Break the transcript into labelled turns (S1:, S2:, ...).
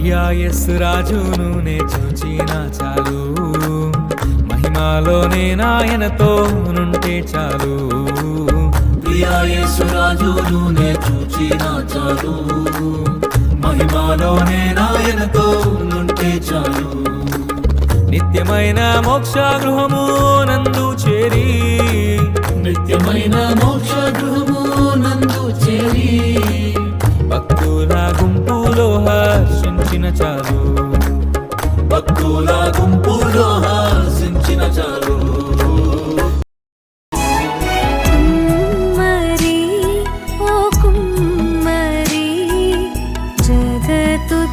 S1: ప్రియాయస్సు రాజును నే చూచిన చాలు. మహిమాలోనే నాయనతో నుంటే చాలు.
S2: ప్రియాయేసురాజును నే చూచిన చాలు. మహిమాలోనే నాయనతో నుంటే చాలు.
S1: నిత్యమైన మోక్ష గృహము నందు చేరి
S2: నిత్యమైన మోక్ష గృహము నందు
S1: హర్షించిన చాలు.
S2: భక్తుల గుంపులో హాసించిన చాలు.
S3: కుమ్మరి ఓ జగతుత్పత్తిదారి